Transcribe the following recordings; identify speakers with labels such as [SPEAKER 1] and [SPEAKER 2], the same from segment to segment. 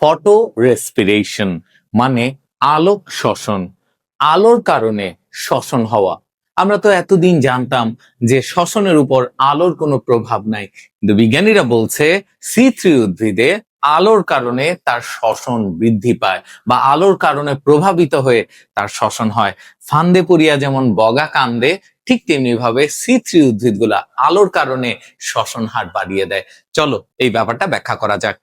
[SPEAKER 1] Photo respiration মানে আলোক শ্বসন। আলোর কারণে শ্বসন হওয়া। আমরা তো এতদিন জানতাম যে শ্বসনের উপর আলোর কোনো প্রভাব নাই। কিন্তু বিজ্ঞানীরা বলছে সি থ্রি উদ্ভিদে আলোর কারণে তার শ্বসন বৃদ্ধি পায় বা আলোর কারণে প্রভাবিত হয়ে তার শ্বসন হয়। ফান্দে পড়িয়া যেমন বগা কান্দে, ঠিক তেমনি ভাবে সি থ্রি উদ্ভিদগুলা আলোর কারণে শ্বসন হার বাড়িয়ে দেয়। চলো এই ব্যাপারটা ব্যাখ্যা করা যাক।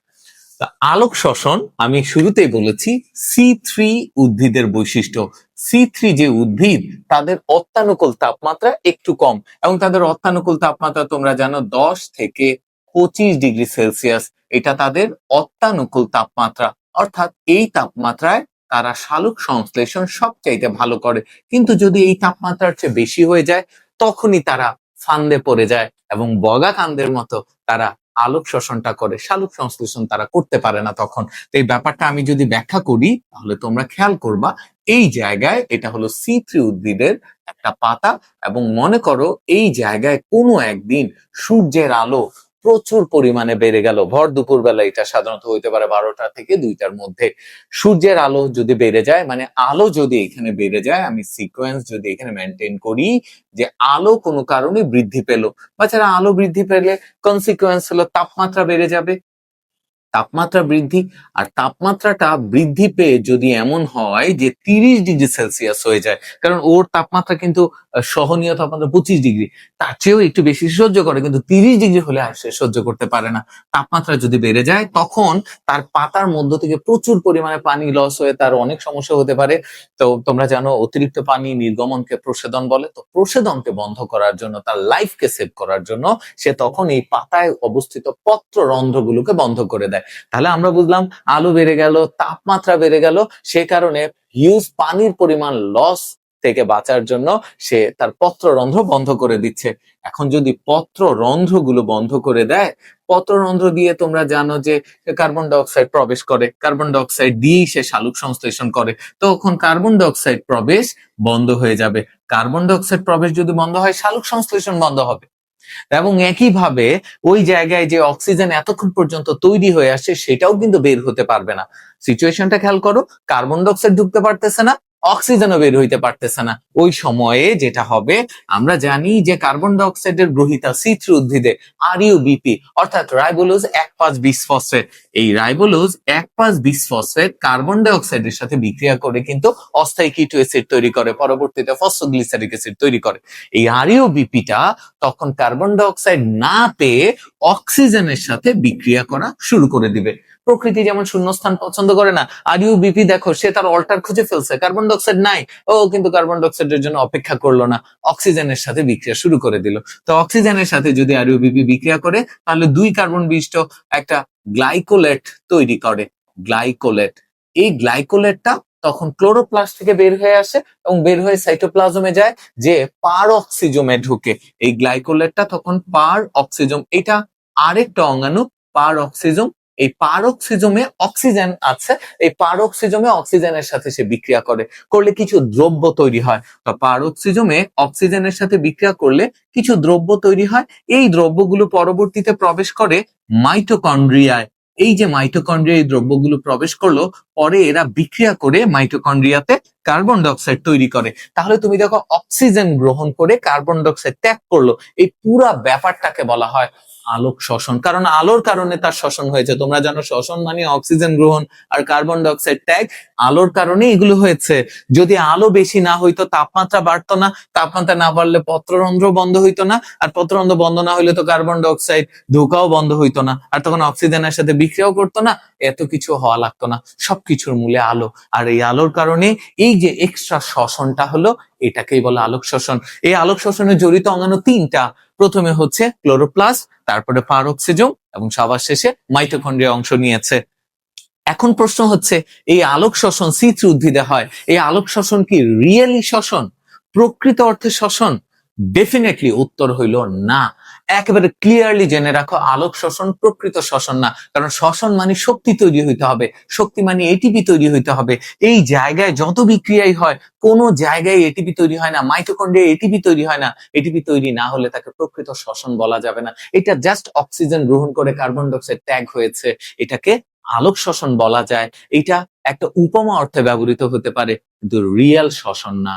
[SPEAKER 1] আলোক শ্বসন, আমি শুরুতেই বলেছি সি থ্রি উদ্ভিদের বৈশিষ্ট্য। সি থ্রি যে উদ্ভিদ, তাদের অত্যানুকূল তাপমাত্রা একটু কম এবং তাদের অত্যানুকূল তাপমাত্রা তোমরা জানো দশ থেকে পঁচিশ ডিগ্রি সেলসিয়াস। এটা তাদের অত্যানুকূল তাপমাত্রা। অর্থাৎ এই তাপমাত্রায় তারা শালুক সংশ্লেষণ সবচাইতে ভালো করে। কিন্তু যদি এই তাপমাত্রার চেয়ে বেশি হয়ে যায়, তখনই তারা ফান্দে পড়ে যায় এবং বগা কান্দের মতো তারা আলোক শোষণটা করে, শালুক সংশ্লেষণ তারা করতে পারে না তখন। তো এই ব্যাপারটা আমি যদি ব্যাখ্যা করি, তাহলে তোমরা খেয়াল করবা, এই জায়গায় এটা হলো সি থ্রি উদ্ভিদের একটা পাতা এবং মনে করো এই জায়গায় কোনো একদিন সূর্যের আলো প্রচুর পরিমাণে বেড়ে গেল। ভর দুপুর বেলা এটা সাধারণত হইতে পারে বারোটা থেকে দুইটার মধ্যে। সূর্যের আলো যদি বেড়ে যায় মানে আলো যদি এখানে বেড়ে যায়, আমি সিকোয়েন্স যদি এখানে মেনটেন করি যে আলো কোনো কারণে বৃদ্ধি পেল। বাচ্চারা আলো বৃদ্ধি পেলে কনসিকুয়েন্স হলো তাপমাত্রা বেড়ে যাবে। তাপমাত্রা বৃদ্ধি, আর তাপমাত্রাটা বৃদ্ধি পেয়ে যদি এমন হয় যে তিরিশ ডিগ্রি সেলসিয়াস হয়ে যায়, কারণ ওর তাপমাত্রা কিন্তু সহনীয় তাপমাত্রা পঁচিশ ডিগ্রি, তার চেয়েও একটু বেশি সহ্য করে, কিন্তু তিরিশ ডিগ্রি হলে আর সে সহ্য করতে পারে না। তাপমাত্রা যদি বেড়ে যায়, তখন তার পাতার মধ্য থেকে প্রচুর পরিমাণে পানি লস হয়ে তার অনেক সমস্যা হতে পারে। তো তোমরা জানো, অতিরিক্ত পানি নির্গমনকে প্রসেদন বলে। তো প্রসেদনকে বন্ধ করার জন্য, তার লাইফকে সেভ করার জন্য, সে তখন এই পাতায় অবস্থিত পত্র রন্ধ্রগুলোকে বন্ধ করে দেয়। তাহলে আমরা বুঝলাম আলু বেড়ে গেল, তাপমাত্রা বেড়ে গেল, সে কারণে হিউজ পানির পরিমাণ লস থেকে বাঁচার জন্য সে তার পত্র রন্ধ্র বন্ধ করে দিচ্ছে। এখন যদি পত্র রন্ধ্রগুলো বন্ধ করে দেয় পত্র রন্ধ্র দিয়ে তোমরা জানো যে কার্বন ডাইঅক্সাইড প্রবেশ করে কার্বন ডাইঅক্সাইড দিয়েই সে শালুক সংশ্লেষণ করে, তখন কার্বন ডাইঅক্সাইড প্রবেশ বন্ধ হয়ে যাবে। কার্বন ডাইঅক্সাইড প্রবেশ যদি বন্ধ হয়, শালুক সংশ্লেষণ বন্ধ হবে। এবং একইভাবে ওই জায়গায় যে অক্সিজেন এতক্ষণ পর্যন্ত তৈরি হয়ে আসছে, সেটাও কিন্তু বের হতে পারবে না। সিচুয়েশনটা খেয়াল করো কার্বন ডাইঅক্সাইড ঢুকতে পারতেছে না অক্সিজেনও বের হইতে পারতেছে না। ওই সময়ে যেটা হবে, আমরা জানি যে কার্বন ডাইঅক্সাইডের গ্রহিতা সিত্র উদ্ভিদে আরইউ বিপি অর্থাৎ রাইবোলোজ এক পাঁচ বিশ এই রাইবোলোজ এক পাঁচ বিশ কার্বন ডাইঅক্সাইডের সাথে বিক্রিয়া করে কিন্তু অস্থায়ী কিটো অ্যাসিড তৈরি করে, পরবর্তীতে ফসফোগ্লিসারিক অ্যাসিড তৈরি করে। এই আরইউ বিপিটা তখন কার্বন ডাইঅক্সাইড না পেয়ে অক্সিজেনের সাথে বিক্রিয়া করা শুরু করে দিবে। প্রকৃতি যেমন শূন্যস্থান পছন্দ করে না, আর ইউ বিপি দেখো, সে তার অল্টার খুঁজে ফেলছে। কার্বন ডাইঅক্সাইড নাই। ও কিন্তু কার্বন ডাইঅক্সাইডের জন্য অপেক্ষা করল না। অক্সিজেনের সাথে বিক্রিয়া শুরু করে দিল। তো অক্সিজেনের সাথে যদি আর ইউ বিপি বিক্রিয়া করে, তাহলে দুই কার্বন বিশিষ্ট একটা গ্লাইকোলেট তৈরি করে। গ্লাইকোলেট এই গ্লাইকোলেটটা তখন ক্লোরোপ্লাস্ট থেকে বের হয়ে আসে এবং বের হয়ে সাইটোপ্লাজমে যায়, যে পার অক্সিজমে ঢুকে। এই গ্লাইকোলেটটা তখন পার অক্সিজম এটা আরেকটা অঙ্গাণু, পার অক্সিজম এই পার অক্সিজমে অক্সিজেন আছে, এই পার অক্সিজমে অক্সিজেনের সাথে সে বিক্রিয়া করে। করলে কিছু দ্রব্য তৈরি হয়। তো পার অক্সিজমে অক্সিজেনের সাথে বিক্রিয়া করলে কিছু দ্রব্য তৈরি হয়। এই দ্রব্যগুলো পরবর্তীতে প্রবেশ করে মাইটোকন্ড্রিয়ায় এই যে মাইটোকন্ড্রিয়া এই দ্রব্যগুলো প্রবেশ করল, পরে এরা বিক্রিয়া করে মাইটোকন্ড্রিয়াতে কার্বন ডাইঅক্সাইড তৈরি করে। তাহলে তুমি দেখো অক্সিজেন গ্রহণ করে কার্বন ডাইঅক্সাইড ত্যাগ করল। এই পুরা ব্যাপারটাকে বলা হয় আলোক শ্বসন। কারণ আলোর কারণে তার শ্বসন হয়েছে। তোমরা জানো শ্বসন মানে অক্সিজেন গ্রহণ আর কার্বন ডাইঅক্সাইড ত্যাগ। আলোর কারণে এগুলো হয়েছে। যদি আলো বেশি না হইতো, তাপমাত্রা বাড়তো না। তাপমাত্রা না বাড়লে পত্ররন্ধ্র বন্ধ হইতো না। আর পত্ররন্ধ্র বন্ধ না হইলে তো কার্বন ডাইঅক্সাইড ঢোকাও বন্ধ হইতো না। আর তখন অক্সিজেনের সাথে বিক্রিয়াও করতো না। এত কিছু হওয়া লাগতো না। সবকিছুর মূলে আলো। আর এই আলোর কারণে এই যে এক্সট্রা শ্বসনটা হলো, এটাকেই বলে আলোক শোষণ এই আলোক শোষণে জড়িত অঙ্গাণু তিনটা। প্রথমে হচ্ছে ক্লোরোপ্লাস্ট, তারপরে পারঅক্সিজম এবং সবার শেষে মাইটোকন্ড্রিয়া অংশ নিয়েছে। এখন প্রশ্ন হচ্ছে, এই আলোক শোষণ সিচ উদ্ভিদে হয়? এই আলোক শোষণ কি রিয়েলি শোষণ প্রকৃত অর্থে শোষণ ডেফিনেটলি উত্তর হইল না। একেবারে ক্লিয়ারলি জেনে রাখো, আলোক শোষণ প্রকৃত শোষণ না। কারণ শোষণ মানে শক্তি তৈরি হইতে হবে। শক্তি মানে এটিপি তৈরি হইতে হবে। এই জায়গায় যত বিক্রিয়াই হয়, কোন জায়গায় এটিপি তৈরি হয় না। মাইটোকন্ড্রিয়া এটিপি তৈরি হয় না। এটিপি তৈরি না হলে তাকে প্রকৃত শ্বসন বলা যাবে না। এটা জাস্ট অক্সিজেন গ্রহণ করে কার্বন ডাইঅক্সাইড ত্যাগ হয়েছে। এটাকে আলোক শোষণ বলা যায়। এটা একটা উপমা অর্থে ব্যবহৃত হতে পারে। কিন্তু রিয়েল শোষণ না।